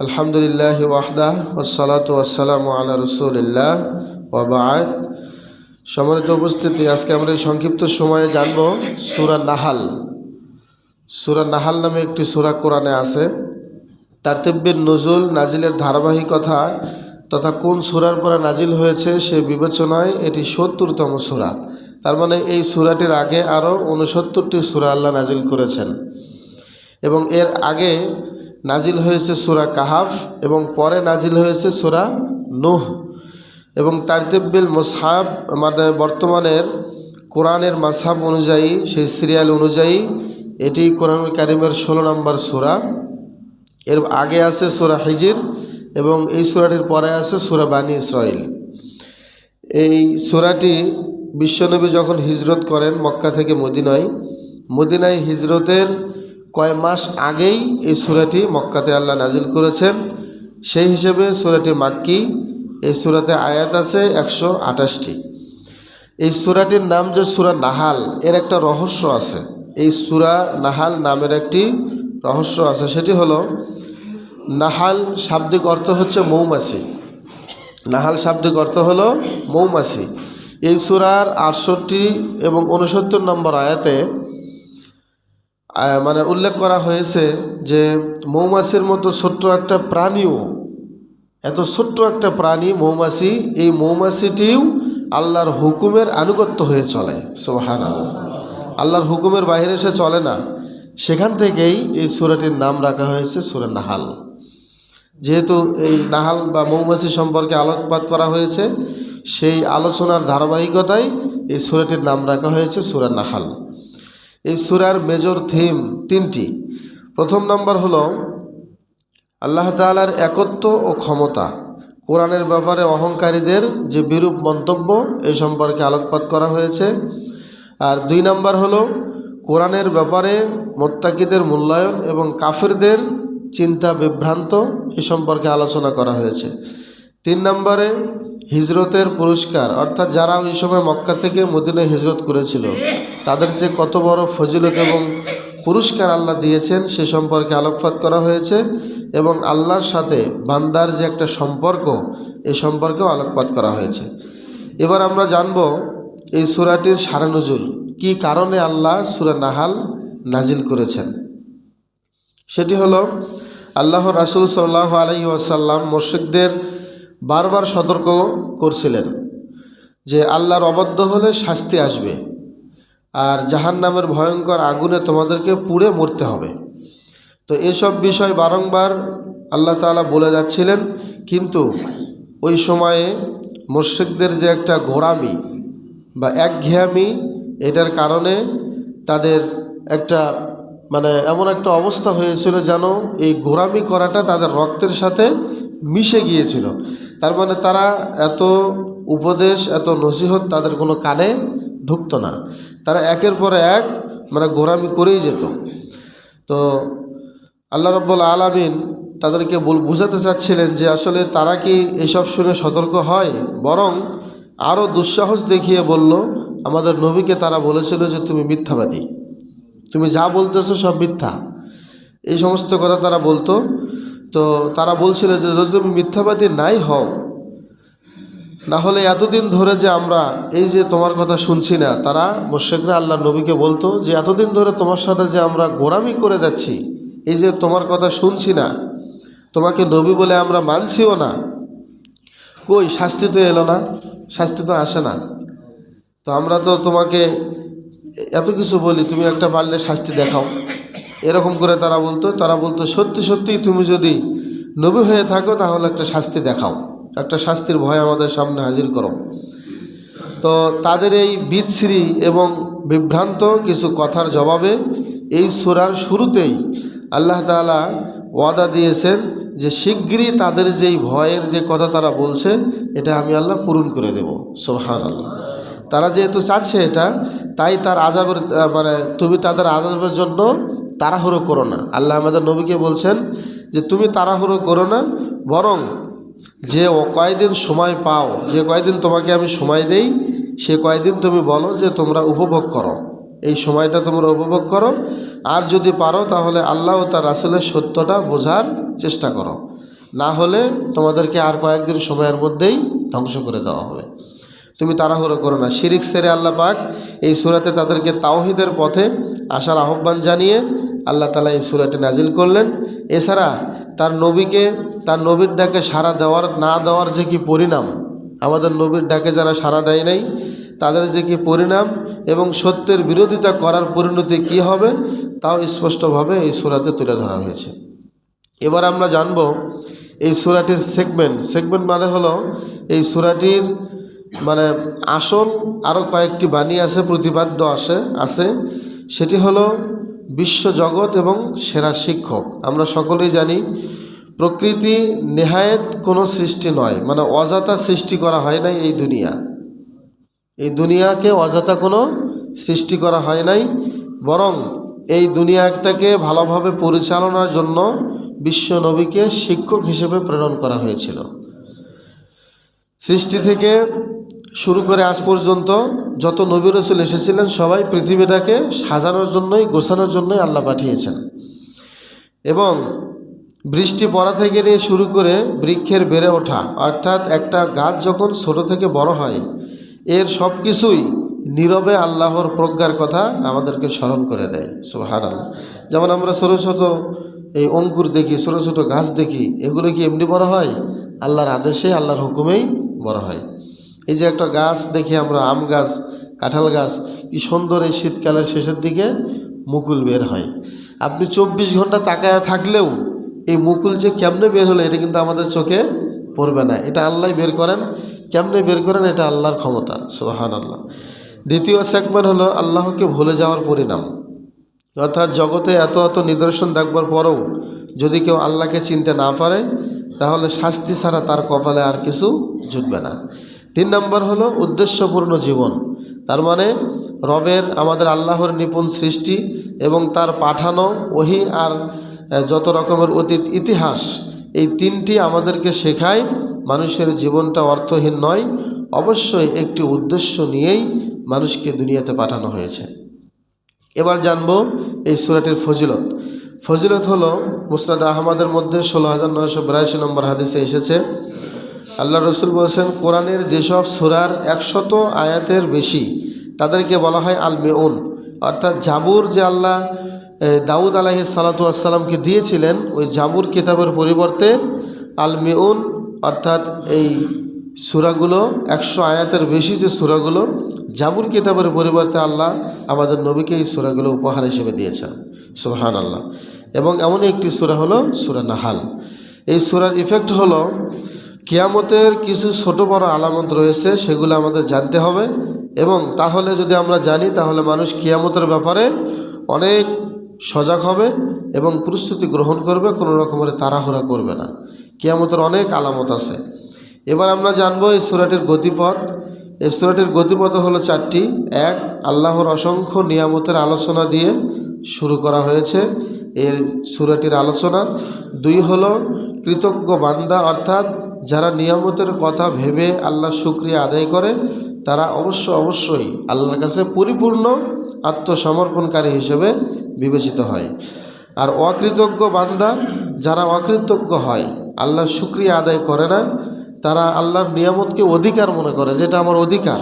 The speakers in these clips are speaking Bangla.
আলহামদুলিল্লাহ ওয়াহদা ওসালাত ওয়াসালাম আলা রসুলিল্লাহ। ওয়াবাদ সম্মানিত উপস্থিতি, আজকে আমরা এই সংক্ষিপ্ত সময়ে জানব সুরা নাহাল। সুরা নাহাল নামে একটি সুরা কোরআনে আছে। তারতেব্যের নজুল, নাজিলের ধারাবাহিকতা তথা কোন সুরার পরে নাজিল হয়েছে সে বিবেচনায় এটি সত্তরতম সুরা। তার মানে এই সুরাটির আগে আরও উনসত্তরটি সুরা আল্লাহ নাজিল করেছেন। এবং এর আগে নাজিল হয়েছে সুরা কাহাফ এবং পরে নাজিল হয়েছে সুরা নুহ। এবং তারতেব্বিল মুসাহাব মানে বর্তমানের কোরআনের মাসাব অনুযায়ী, সেই সিরিয়াল অনুযায়ী, এটি কোরআন কারিমের ষোলো নম্বর সুরা। এর আগে আছে সুরা হিজির এবং এই সুরাটির পরে আছে সুরা বানী ইসরাইল এই সুরাটি বিশ্বনবী যখন হিজরত করেন মক্কা থেকে মদিনায় মদিনায় হিজরতের কয় মাস আগেই এই সুরাটি মক্কাতে আল্লাহ নাজিল করেছেন। সেই হিসেবে সুরাটি মাক্কি, এই সুরাতে আয়াত আছে একশো আঠাশটি। এই সুরাটির নাম যে সুরা নাহাল, এর একটা রহস্য আছে। এই সুরা নাহাল নামের একটি রহস্য আছে, সেটি হলো, নাহাল শাব্দিক অর্থ হচ্ছে মৌমাছি। নাহাল শাব্দিক অর্থ হলো মৌমাছি। এই সুরার আটষট্টি এবং উনসত্তর নম্বর আয়াতে মানে উল্লেখ করা হয়েছে যে মৌমাছির মতো ছোট্ট একটা প্রাণীও, এত ছোট্ট একটা প্রাণী মৌমাছি, এই মৌমাছিটিও আল্লাহর হুকুমের আনুগত্য হয়ে চলে সোহান আল্লাহর হুকুমের বাইরে সে চলে না। সেখান থেকেই এই সুরাটির নাম রাখা হয়েছে সুরা নাহাল। যেহেতু এই নাহাল বা মৌমাছি সম্পর্কে আলোকপাত করা হয়েছে, সেই আলোচনার ধারাবাহিকতায় এই সুরাটির নাম রাখা হয়েছে সুরা নাহাল। এই সুরার মেজর থিম তিনটি। প্রথম নম্বর হলো, আল্লাহ তালার একত্ব ও ক্ষমতা। কোরআনের ব্যাপারে অহংকারীদের যে বিরূপ মন্তব্য, এ সম্পর্কে আলোকপাত করা হয়েছে। আর দুই নম্বর হলো, কোরআনের ব্যাপারে মোত্তাকিদের মূল্যায়ন এবং কাফেরদের চিন্তা বিভ্রান্ত, এ সম্পর্কে আলোচনা করা হয়েছে। তিন নম্বরে হিজরতের পুরস্কার, অর্থাৎ যারা ওই সময় মক্কা থেকে মদিনায় হিজরত করেছিল, তাদের যে কত বড় ফজিলত এবং পুরস্কার আল্লাহ দিয়েছেন সে সম্পর্কে আলোকপাত করা হয়েছে এবং আল্লাহর সাথে বান্দার যে একটা সম্পর্ক, এ সম্পর্কেও আলোকপাত করা হয়েছে। এবার আমরা জানব এই সুরাটির সারানজুল কি কারণে আল্লাহ সুরা নাহাল নাজিল করেছেন? সেটি হলো আল্লাহ রাসুল সাল্লাহ আলাই আসাল্লাম মোর্শেকদের বারবার সতর্ক করছিলেন যে আল্লাহর অবদ্ধ হলে শাস্তি আসবে আর জাহান নামের ভয়ঙ্কর আগুনে তোমাদেরকে পুড়ে মরতে হবে। তো এসব বিষয় বারংবার আল্লাহ তাআলা বলে যাচ্ছিলেন, কিন্তু ওই সময়ে মোর্শেকদের যে একটা ঘোরামি বা একঘেয়ামি, এটার কারণে তাদের একটা মানে এমন একটা অবস্থা হয়েছিল যেন এই ঘোরামি করাটা তাদের রক্তের সাথে মিশে গিয়েছিল। তার মানে তারা এত উপদেশ, এত নসিহত তাদের কোনো কানে ঢুকতো না। তারা একের পর এক মানে গোরামি করেই যেত। তো আল্লাহ রব্বুল আলমিন তাদেরকে বল, বুঝাতে চাচ্ছিলেন যে আসলে তারা কি এসব শুনে সতর্ক হয়? বরং আরও দুঃসাহস দেখিয়ে বলল, আমাদের নবীকে তারা বলেছিল যে তুমি মিথ্যাবাদী। তুমি যা বলতেছো সব মিথ্যা। এই সমস্ত কথা তারা বলতো। তো তারা বলছিল যে, যদি তুমি মিথ্যাবাদী নাই হও না হলে এতদিন ধরে যে আমরা এই যে তোমার কথা শুনছি না, তারা মোশেকরা আল্লাহ নবীকে বলতো যে, এতদিন ধরে তোমার সাথে যে আমরা গোরামি করে যাচ্ছি, এই যে তোমার কথা শুনছি না, তোমাকে নবী বলে আমরা মানছিও না, কই শাস্তি তো এলো না, শাস্তি তো আসে না। তো আমরা তো তোমাকে এত কিছু বলি, তুমি একটা পারলে শাস্তি দেখাও। এরকম করে তারা বলতো তারা বলতো, সত্যি সত্যি তুমি যদি নবী হয়ে থাকো, তাহলে একটা শাস্তি দেখাও। একটা শাস্তির ভয় আমাদের সামনে হাজির করো। তো তাদের এই বিচ্ছিরি এবং বিভ্রান্ত কিছু কথার জবাবে এই সুরার শুরুতেই আল্লাহ তাআলা ওয়াদা দিয়েছেন যে শিগগিরই তাদের যেই ভয়ের যে কথা তারা বলছে, এটা আমি আল্লাহ পূরণ করে দেব। সোহান আল্লাহ তারা যেহেতু চাচ্ছে এটা, তাই তার আজাবের মানে তুমি তাদের আজাবের জন্য তাড়াহুড়ো করো না। আল্লাহ আমাদের নবীকে বলছেন যে, তুমি তাড়াহুড়ো করো না, বরং যে কয়দিন সময় পাও, যে কয়দিন তোমাকে আমি সময় দেই, সে কয়দিন তুমি বলো যে, তোমরা উপভোগ করো। এই সময়টা তোমরা উপভোগ করো। আর যদি পারো, তাহলে আল্লাহ ও তার রাসুলের সত্যটা বোঝার চেষ্টা করো। না হলে তোমাদেরকে আর কয়েকদিন সময়ের মধ্যেই ধ্বংস করে দেওয়া হবে। তুমি তাড়াহুড়ো করো না। শিরিক সেরে আল্লাহ পাক এই সুরাতে তাদেরকে তাওহিদের পথে আসার আহ্বান জানিয়ে আল্লাহ তালা এই সুরাটি নাজিল করলেন। এছাড়া তার নবীকে, তার নবীর ডাকে সাড়া দেওয়ার, না দেওয়ার যে কি পরিণাম, আমাদের নবীর ডাকে যারা সাড়া দেয় নাই, তাদের যে কি পরিণাম এবং সত্যের বিরোধিতা করার পরিণতি কি হবে, তাও স্পষ্টভাবে এই সুরাতে তুলে ধরা হয়েছে। এবার আমরা জানব এই সুরাটির সেগমেন্ট। সেগমেন্ট মানে হলো এই সুরাটির মানে আসল আরও কয়েকটি বাণী আছে, প্রতিপাদ্য আসে, আছে। সেটি হলো, বিশ্বজগৎ এবং সেরা শিক্ষক। আমরা সকলেই জানি, প্রকৃতি নেহায়েত কোনো সৃষ্টি নয়। মানে অজাতা সৃষ্টি করা হয় নাই এই দুনিয়া। এই দুনিয়াকে অযথা কোনো সৃষ্টি করা হয় নাই। বরং এই দুনিয়াটাকে ভালোভাবে পরিচালনার জন্য বিশ্ব নবীকে শিক্ষক হিসেবে প্রেরণ করা হয়েছিল। সৃষ্টি থেকে শুরু করে আজ পর্যন্ত যত নবী রসুল এসেছিলেন, সবাই পৃথিবীটাকে সাজানোর জন্যই, গোছানোর জন্যই আল্লাহ পাঠিয়েছেন। এবং বৃষ্টি পড়া থেকে নিয়ে শুরু করে বৃক্ষের বেড়ে ওঠা, অর্থাৎ একটা গাছ যখন ছোট থেকে বড় হয়, এর সব কিছুই নীরবে আল্লাহর প্রজ্ঞার কথা আমাদেরকে স্মরণ করে দেয়। সুহান আল্লাহ যেমন আমরা ছোটো ছোটো এই অঙ্কুর দেখি, ছোটো ছোটো গাছ দেখি, এগুলো কি এমনি বড় হয়? আল্লাহর আদেশে, আল্লাহর হুকুমেই বড় হয়। এই যে একটা গাছ দেখি আমরা, আম গাছ, কাঁঠাল গাছ, কি সুন্দর এই শীতকালের শেষের দিকে মুকুল বের হয়। আপনি চব্বিশ ঘণ্টা তাকায় থাকলেও এই মুকুল যে কেমনে বের হলো, এটা কিন্তু আমাদের চোখে পড়বে না। এটা আল্লাহ বের করেন। কেমনে বের করেন, এটা আল্লাহর ক্ষমতা সোহান আল্লাহ দ্বিতীয় সেগমেন্ট হলো আল্লাহকে ভুলে যাওয়ার পরিণাম। অর্থাৎ জগতে এত এত নিদর্শন দেখবার পরেও যদি কেউ আল্লাহকে চিনতে না পারে, তাহলে শাস্তি ছাড়া তার কপালে আর কিছু জুটবে না। তিন নম্বর হলো উদ্দেশ্যপূর্ণ জীবন। তার মানে রবের আমাদের আল্লাহর নিপুণ সৃষ্টি এবং তার পাঠানো ওহি আর যত রকমের অতীত ইতিহাস, এই তিনটি আমাদেরকে শেখায় মানুষের জীবনটা অর্থহীন নয়, অবশ্যই একটি উদ্দেশ্য নিয়েই মানুষকে দুনিয়াতে পাঠানো হয়েছে। এবার জানব এই সুরাটির ফজিলত। ফজিলত হলো মুসরাদ আহমদের মধ্যে ষোলো হাজার নয়শো বিরাশি নম্বর হাদিসে এসেছে আল্লাহ রসুল বলছেন, কোরআনের যেসব সুরার একশত আয়াতের বেশি, তাদেরকে বলা হয় আল মেউন অর্থাৎ জাবুর যে আল্লাহ দাউদ আলাহি সালাতু আসসালামকে দিয়েছিলেন, ওই জাবুর কিতাবের পরিবর্তে আল মেউন অর্থাৎ এই সুরাগুলো, একশো আয়াতের বেশি যে সুরাগুলো জাবুর কিতাবের পরিবর্তে আল্লাহ আমাদের নবীকে এই সুরাগুলো উপহার হিসেবে দিয়েছেন। সুরহান আল্লাহ এবং এমনই একটি সুরা হলো সুরা নাহাল। এই সুরার ইফেক্ট হলো কিয়ামতের কিছু ছোট বড় আলামত রয়েছে, সেগুলো আমাদের জানতে হবে। এবং তাহলে যদি আমরা জানি, তাহলে মানুষ কিয়ামতের ব্যাপারে অনেক সজাগ হবে এবং প্রস্তুতি গ্রহণ করবে, কোনো রকমের তাড়াহুড়া করবে না। কিয়ামতের অনেক আলামত আছে। এবার আমরা জানব এই সুরাটির গতিপথ। এই সুরাটির গতিপথ হলো চারটি। এক, আল্লাহর অসংখ্য নিয়ামতের আলোচনা দিয়ে শুরু করা হয়েছে এর সুরাটির আলোচনা। দুই হলো কৃতজ্ঞ বান্দা, অর্থাৎ যারা নিয়ামতের কথা ভেবে আল্লাহ শুক্রিয়া আদায় করে, তারা অবশ্য অবশ্যই আল্লাহর কাছে পরিপূর্ণ আত্মসমর্পণকারী হিসেবে বিবেচিত হয়। আর অকৃতজ্ঞ বান্দা যারা অকৃতজ্ঞ হয়, আল্লাহর শুক্রিয়া আদায় করে না, তারা আল্লাহর নিয়ামতকে অধিকার মনে করে, যেটা আমার অধিকার।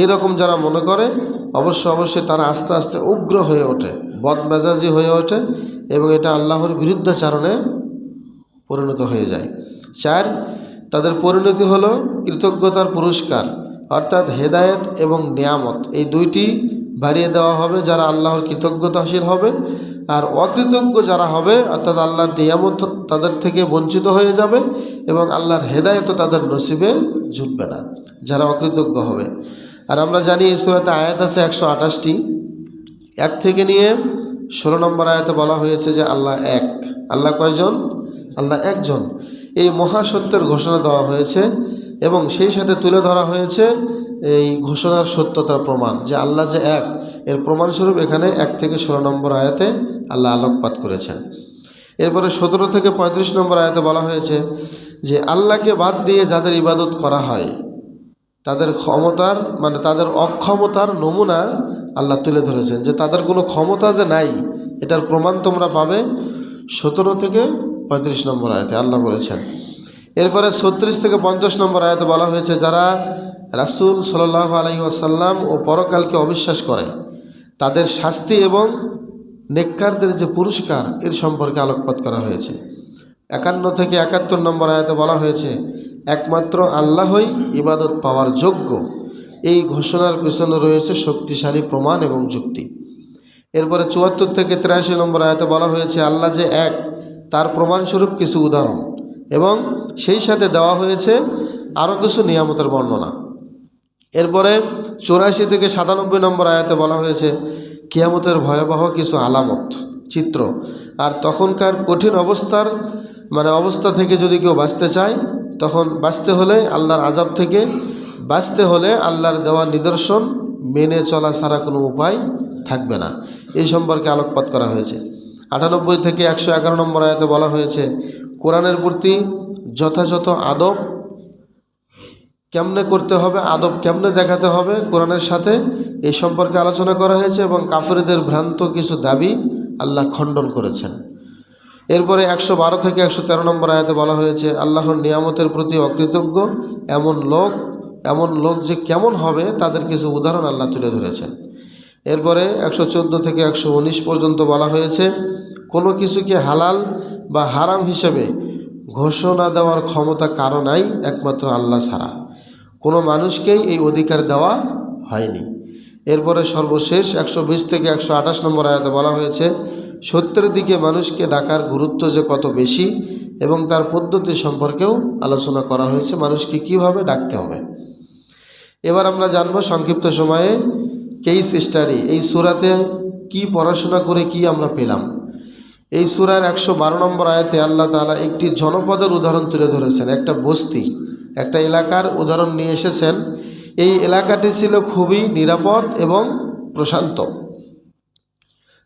এই রকম যারা মনে করে, অবশ্য অবশ্যই তারা আস্তে আস্তে উগ্র হয়ে ওঠে, বদমেজাজি হয়ে ওঠে এবং এটা আল্লাহর বিরুদ্ধাচারণে পরিণত হয়ে যায়। চার তাদের পরিণতি হলো কৃতজ্ঞতার পুরস্কার, অর্থাৎ হেদায়েত এবং নিয়ামত। এই দুইটি বাড়িয়ে দেওয়া হবে যারা আল্লাহর কৃতজ্ঞতাশীল হবে আর অকৃতজ্ঞ যারা হবে, অর্থাৎ আল্লাহর নিয়ামত তাদের থেকে বঞ্চিত হয়ে যাবে এবং আল্লাহর হেদায়তও তাদের নসিবে জুটবে না, যারা অকৃতজ্ঞ হবে। আর আমরা জানি এই সুরাতে আয়াত আছে একশো আঠাশটি। এক থেকে নিয়ে ষোলো নম্বর আয়াতে বলা হয়েছে যে আল্লাহ এক। আল্লাহ কয়জন? আল্লাহ একজন। এই মহাসত্যের ঘোষণা দেওয়া হয়েছে এবং সেই সাথে তুলে ধরা হয়েছে এই ঘোষণার সত্যতার প্রমাণ যে আল্লাহ যে এক, এর প্রমাণস্বরূপ এখানে এক থেকে ষোলো নম্বর আয়াতে আল্লাহ আলোকপাত করেছেন। এরপরে সতেরো থেকে পঁয়ত্রিশ নম্বর আয়াতে বলা হয়েছে যে আল্লাহকে বাদ দিয়ে যাদের ইবাদত করা হয়, তাদের ক্ষমতার মানে তাদের অক্ষমতার নমুনা আল্লাহ তুলে ধরেছেন যে তাদের কোনো ক্ষমতা যে নাই, এটার প্রমাণ তোমরা পাবে সতেরো থেকে পঁয়ত্রিশ নম্বর আয়াতে আল্লাহ বলেছেন। এরপরে ছত্রিশ থেকে পঞ্চাশ নম্বর আয়াতে বলা হয়েছে, যারা রাসূল সাল্লাহ আলহি আসাল্লাম ও পরকালকে অবিশ্বাস করে, তাদের শাস্তি এবং নেককারদের যে পুরস্কার, এর সম্পর্কে আলোকপাত করা হয়েছে। একান্ন থেকে একাত্তর নম্বর আয়াতে বলা হয়েছে, একমাত্র আল্লাহই ইবাদত পাওয়ার যোগ্য। এই ঘোষণার পেছনে রয়েছে শক্তিশালী প্রমাণ এবং যুক্তি। এরপরে চুয়াত্তর থেকে তিরাশি নম্বর আয়াতে বলা হয়েছে, আল্লাহ যে এক তার প্রমাণস্বরূপ কিছু উদাহরণ এবং সেই সাথে দেওয়া হয়েছে আরও কিছু নিয়ামতের বর্ণনা। এরপরে চৌরাশি থেকে সাতানব্বই নম্বর আয়াতে বলা হয়েছে, কিয়ামতের ভয়াবহ কিছু আলামত, চিত্র। আর তখনকার কঠিন অবস্থার মানে অবস্থা থেকে যদি কেউ বাঁচতে চায়, তখন বাঁচতে হলে আল্লাহর আজাব থেকে, বাঁচতে হলে আল্লাহর দেওয়া নিদর্শন মেনে চলা ছাড়া কোনো উপায় থাকবে না। এই সম্পর্কে আলোকপাত করা হয়েছে। আটানব্বই থেকে একশো এগারো নম্বর আয়াতে বলা হয়েছে, কোরআনের প্রতি যথাযথ আদব কেমনে করতে হবে, আদব কেমনে দেখাতে হবে, কোরআনের সাথে এই সম্পর্কে আলোচনা করা হয়েছে এবং কাফেরদের ভ্রান্ত কিছু দাবি আল্লাহ খণ্ডন করেছেন। এরপরে একশো বারো থেকে একশো তেরো নম্বর আয়াতে বলা হয়েছে, আল্লাহর নিয়ামতের প্রতি অকৃতজ্ঞ এমন লোক এমন লোক যে কেমন হবে তাদের কিছু উদাহরণ আল্লাহ তুলে ধরেছেন। এরপরে একশো চোদ্দ থেকে একশো উনিশ পর্যন্ত বলা হয়েছে কোনো কিছুকে হালাল বা হারাম হিসেবে ঘোষণা দেওয়ার ক্ষমতা কারও নাই, একমাত্র আল্লাহ ছাড়া। কোনো মানুষকেই এই অধিকার দেওয়া হয়নি। এরপরে সর্বশেষ একশো বিশ থেকে একশো আঠাশ নম্বর আয়াতে বলা হয়েছে, সত্যের দিকে মানুষকে ডাকার গুরুত্ব যে কত বেশি এবং তার পদ্ধতি সম্পর্কেও আলোচনা করা হয়েছে, মানুষকে কীভাবে ডাকতে হবে। এবার আমরা জানব সংক্ষিপ্ত সময়ে কেইস স্টাডি এই সুরাতে কি পড়াশোনা করে কি আমরা পেলাম। এই সুরার একশো বারো নম্বর আয়াতে আল্লাহ তালা একটি জনপদের উদাহরণ তুলে ধরেছেন, একটা বস্তি, একটা এলাকার উদাহরণ নিয়ে এসেছেন। এই এলাকাটি ছিল খুবই নিরাপদ এবং প্রশান্ত।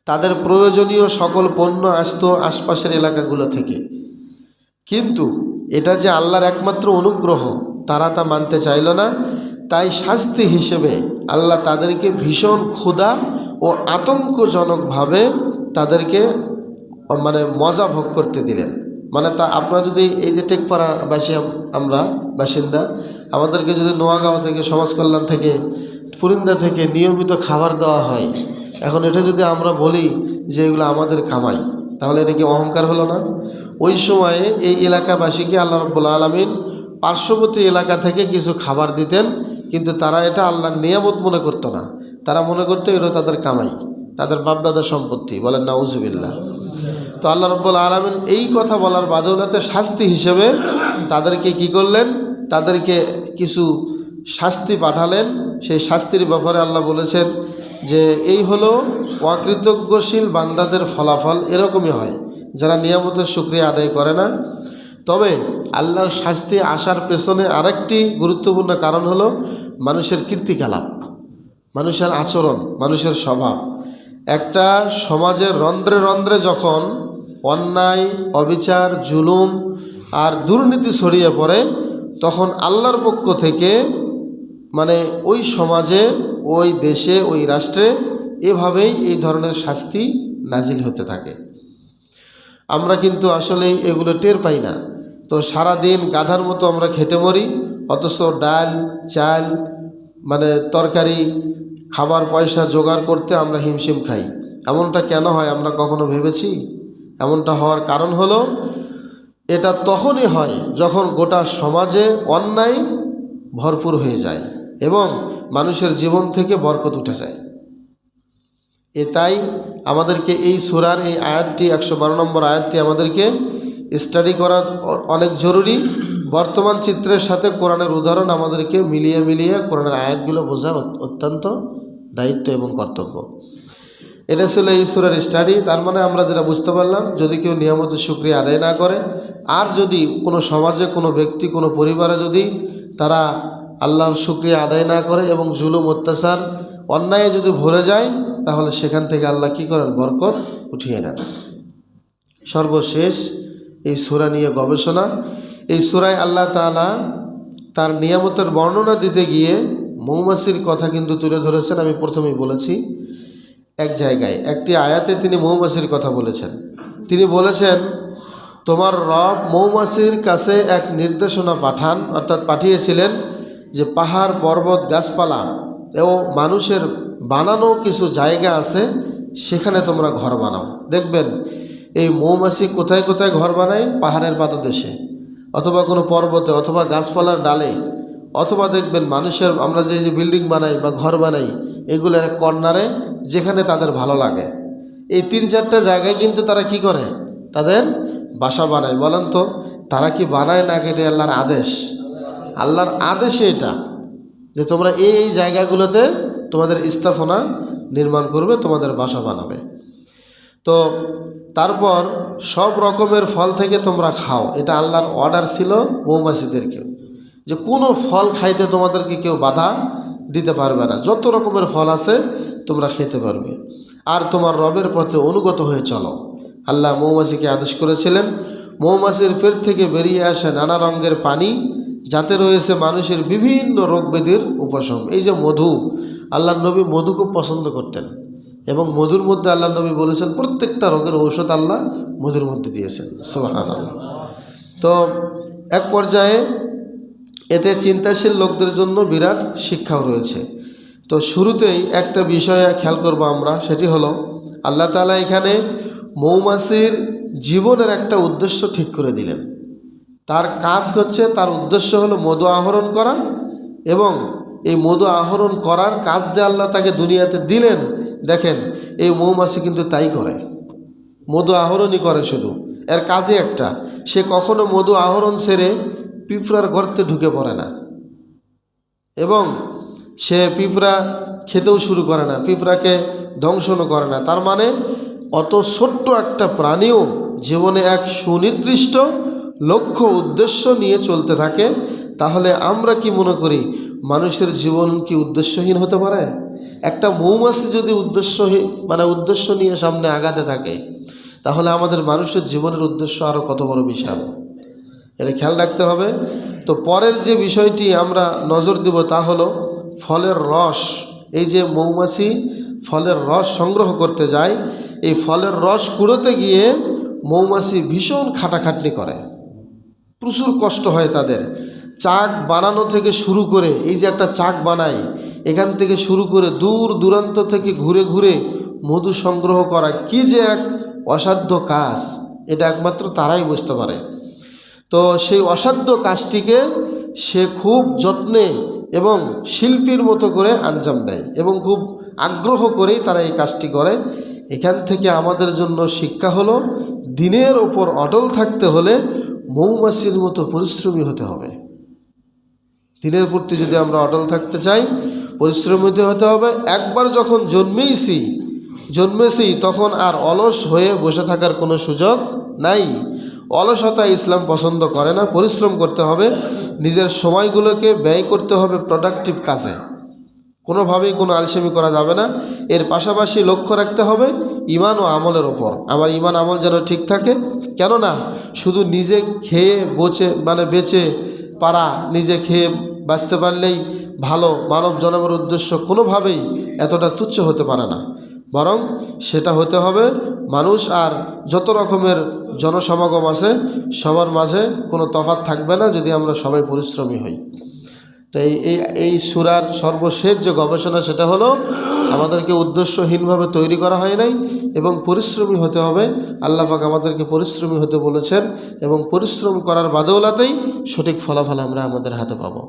তাদের প্রয়োজনীয় সকল পণ্য আসতো আশপাশের এলাকাগুলো থেকে। কিন্তু এটা যে আল্লাহর একমাত্র অনুগ্রহ, তারা তা মানতে চাইল না। তাই শাস্তি হিসেবে আল্লাহ তাদেরকে ভীষণ ক্ষুধা ও আতঙ্কজনকভাবে তাদেরকে মানে মজা ভোগ করতে দিলেন। মানে তা আপনারা যদি এই যে টেকপাড়াবাসী আম- আমরা বাসিন্দা, আমাদেরকে যদি নোয়াগাঁও থেকে সমাজ কল্যাণ থেকে, পুরিন্দা থেকে নিয়মিত খাবার দেওয়া হয়, এখন এটা যদি আমরা বলি যে এগুলো আমাদের কামাই, তাহলে এটা কি অহংকার হলো না? ওই সময়ে এই এলাকাবাসীকে আল্লাহ রব্বুল আলমিন পার্শ্ববর্তী এলাকা থেকে কিছু খাবার দিতেন, কিন্তু তারা এটা আল্লাহর নিয়ামত মনে করতো না। তারা মনে করতো এটা তাদের কামাই। তাদের বাপদাদার সম্পত্তি, বলেন নাউজুবিল্লাহ। তো আল্লাহ রব্বুল আলমিন এই কথা বলার বাদৌলাতে শাস্তি হিসেবে তাদেরকে কি করলেন? তাদেরকে কিছু শাস্তি পাঠালেন। সেই শাস্তির ব্যাপারে আল্লাহ বলেছেন যে, এই হলো অকৃতজ্ঞশীল বান্দাদের ফলাফল, এরকমই হয়। যারা নিয়ামতের সুক্রিয়া আদায় করে না। তবে আল্লাহর শাস্তি আসার পেছনে আরেকটি গুরুত্বপূর্ণ কারণ হলো মানুষের কীর্তিকলাপ, মানুষের আচরণ, মানুষের স্বভাব। একটা সমাজের রন্ধ্রে রন্ধ্রে যখন অন্যায়, অবিচার, জুলুম আর দুর্নীতি ছড়িয়ে পড়ে, তখন আল্লাহর পক্ষ থেকে মানে ওই সমাজে, ওই দেশে, ওই রাষ্ট্রে এভাবেই এই ধরনের শাস্তি নাজিল হতে থাকে। আমরা কিন্তু আসলে এগুলো টের পাই না। তো সারা দিন গাধার মতো আমরা খেতে মরি, অথচ ডাল, চাল মানে তরকারি খাবার, পয়সা জোগাড় করতে আমরা হিমশিম খাই। এমনটা কেন হয় আমরা কখনো ভেবেছি? এমনটা হওয়ার কারণ হলো, এটা তখনই হয় যখন গোটা সমাজে অন্যায় ভরপুর হয়ে যায় এবং মানুষের জীবন থেকে বরকত উঠে যায়। এ তাই আমাদেরকে এই সুরার এই আয়াতটি, একশো বারো নম্বর আয়াতটি আমাদেরকে স্টাডি করা অনেক জরুরি। বর্তমান চিত্রের সাথে কোরআনের উদাহরণ আমাদেরকে মিলিয়ে মিলিয়ে কোরআনের আয়াতগুলো বোঝা অত্যন্ত দায়িত্ব এবং কর্তব্য। এটা ছিল এই সুরের স্টাডি। তার মানে আমরা যেটা বুঝতে পারলাম, যদি কেউ নিয়মিত সুক্রিয়া আদায় না করে, আর যদি কোনো সমাজে, কোনো ব্যক্তি, কোনো পরিবারে যদি তারা আল্লাহর সুক্রিয়া আদায় না করে এবং জুলুম, অত্যাচার, অন্যায়ে যদি ভরে যায়, তাহলে সেখান থেকে আল্লাহ কী করেন? বরকত উঠিয়ে নেন। সর্বশেষ এই সুরা নিয়ে গবেষণা। এই সুরায় আল্লাহ তাআলা তার নিয়ামতের বর্ণনা দিতে গিয়ে মৌমাছির কথা কিন্তু তুলে ধরেছেন, আমি প্রথমেই বলেছি, এক জায়গায়। একটি আয়াতে তিনি মৌমাছির কথা বলেছেন। তিনি বলেছেন, তোমার রব মৌমাছির কাছে এক নির্দেশনা পাঠান, অর্থাৎ পাঠিয়েছিলেন যে পাহাড়, পর্বত, গাছপালা ও মানুষের বানানো কিছু জায়গা আছে, সেখানে তোমরা ঘর বানাও। দেখবেন, এই মৌমাছি কোথায় কোথায় ঘর বানায়? পাহাড়ের পাদদেশে অথবা কোনো পর্বতে অথবা গাছপালার ডালে। অথবা দেখবেন মানুষের, আমরা যে যে বিল্ডিং বানাই বা ঘর বানাই, এগুলোর কর্নারে যেখানে তাদের ভালো লাগে। এই তিন চারটা জায়গায় কিন্তু তারা কি করে? তাদের বাসা বানায়। বলেন তো, তারা কি বানায় না কেটে আল্লাহর আদেশ? আল্লাহর আদেশে এটা। যে তোমরা এই জায়গাগুলোতে তোমাদের স্থাপনা নির্মাণ করবে, তোমাদের বাসা বানাবে। তো তারপর সব রকমের ফল থেকে তোমরা খাও। এটা আল্লাহর অর্ডার ছিল মৌমাছিদেরকে যে কোনো ফল খাইতে তোমাদেরকে কেউ বাধা দিতে পারবে না। যত রকমের ফল আছে, তোমরা খেতে পারবে। আর তোমার রবের পথে অনুগত হয়ে চলো। আল্লাহ মৌমাছিকে আদেশ করেছিলেন, মৌমাছির পেট থেকে বেরিয়ে আসে নানা রঙের পানি, যাতে রয়েছে মানুষের বিভিন্ন রোগ ব্যাধির উপশম। এই যে মধু আল্লাহ নবী মধু খুব পছন্দ করতেন। এবং মধুর মধ্যে আল্লাহ নবী বলেছেন, প্রত্যেকটা রোগের ঔষধ আল্লাহ মধুর মধ্যে দিয়েছেন। সোহান তো এক পর্যায়ে এতে চিন্তাশীল লোকদের জন্য বিরাট শিক্ষাও রয়েছে। তো শুরুতেই একটা বিষয়ে খেয়াল করব আমরা, সেটি হলো, আল্লাহ তালা এখানে মৌমাছির জীবনের একটা উদ্দেশ্য ঠিক করে দিলেন। তার কাজ হচ্ছে, তার উদ্দেশ্য হলো মধু আহরণ করা এবং এই মধু আহরণ করার কাজ যে আল্লাহ তাকে দুনিয়াতে দিলেন, দেখেন, এই মৌমাছি কিন্তু তাই করে। মধু আহরণই করে শুধু। এর কাজে একটা। সে কখনো মধু আহরণ সেরে পিঁপড়ার গর্তে ঢুকে পড়ে না। এবং সে পিঁপড়া খেতেও শুরু করে না, পিঁপড়াকে ধ্বংসনও করে না। তার মানে অত ছোট্ট একটা প্রাণীও জীবনে এক সুনির্দিষ্ট লক্ষ্য, উদ্দেশ্য নিয়ে চলতে থাকে। তাহলে আমরা কি মনে করি, মানুষের জীবন কি উদ্দেশ্যহীন হতে পারে? একটা মৌমাছি যদি উদ্দেশ্যহীন মানে উদ্দেশ্য নিয়ে সামনে আগাতে থাকে, তাহলে আমাদের মানুষের জীবনের উদ্দেশ্য আরও কত বড় বিশাল? এটা খেয়াল রাখতে হবে। তো পরের যে বিষয়টি আমরা নজর দেব তা হলো ফলের রস। এই যে মৌমাছি ফলের রস সংগ্রহ করতে যায়, এই ফলের রস কুড়োতে গিয়ে মৌমাছি ভীষণ খাটাখাটনি করে। প্রচুর কষ্ট হয় তাদের। চাক বানানো থেকে শুরু করে, এই যে একটা চাক বানায়, এখান থেকে শুরু করে দূর দূরান্ত থেকে ঘুরে ঘুরে মধু সংগ্রহ করা, কি যে এক অসাধ্য কাজ। এটা একমাত্র তারাই বুঝতে পারে। তো সেই অসাধ্য কাজটিকে সে খুব যত্নে এবং শিল্পীর মতো করে আঞ্জাম দেয় এবং খুব আগ্রহ করেই তারা এই কাজটি করে। এখান থেকে আমাদের জন্য শিক্ষা হলো, দিনের ওপর অটল থাকতে হলে মৌমাছির মতো পরিশ্রমী হতে হবে। দিনের প্রতি যদি আমরা অটল থাকতে চাই, পরিশ্রমী হতে হবে। একবার যখন জন্মেইছি, জন্মেছি তখন আর অলস হয়ে বসে থাকার কোনো সুযোগ নাই। অলসতা ইসলাম পছন্দ করে না, পরিশ্রম করতে হবে, নিজের সময়গুলোকে ব্যয় করতে হবে প্রোডাক্টিভ কাজে। কোনোভাবেই কোনো আলসেমি করা যাবে না। এর পাশাপাশি লক্ষ্য রাখতে হবে ইমান ও আমলের ওপর আমার ইমান আমল যেন ঠিক থাকে, কেননা শুধু নিজে খেয়ে বোচে মানে বেচে পারা, নিজে খেয়ে বাঁচতে পারলেই ভালো মানব জনমের উদ্দেশ্য কোনোভাবেই এতটা তুচ্ছ হতে পারে না। বরং সেটা হতে হবে মানুষ আর যত রকমের জনসমাগম আছে, সবার মাঝে কোনো তফাৎ থাকবে না যদি আমরা সবাই পরিশ্রমী হই। তো এই এই সুরার সর্বশেষ যে গবেষণা সেটা হলো, আমাদেরকে উদ্দেশ্যহীনভাবে তৈরি করা হয় নাই এবং পরিশ্রমী হতে হবে। আল্লাহ পাক আমাদেরকে পরিশ্রমী হতে বলেছেন এবং পরিশ্রম করার বাদৌলাতেই সঠিক ফলাফল আমরা আমাদের হাতে পাবো।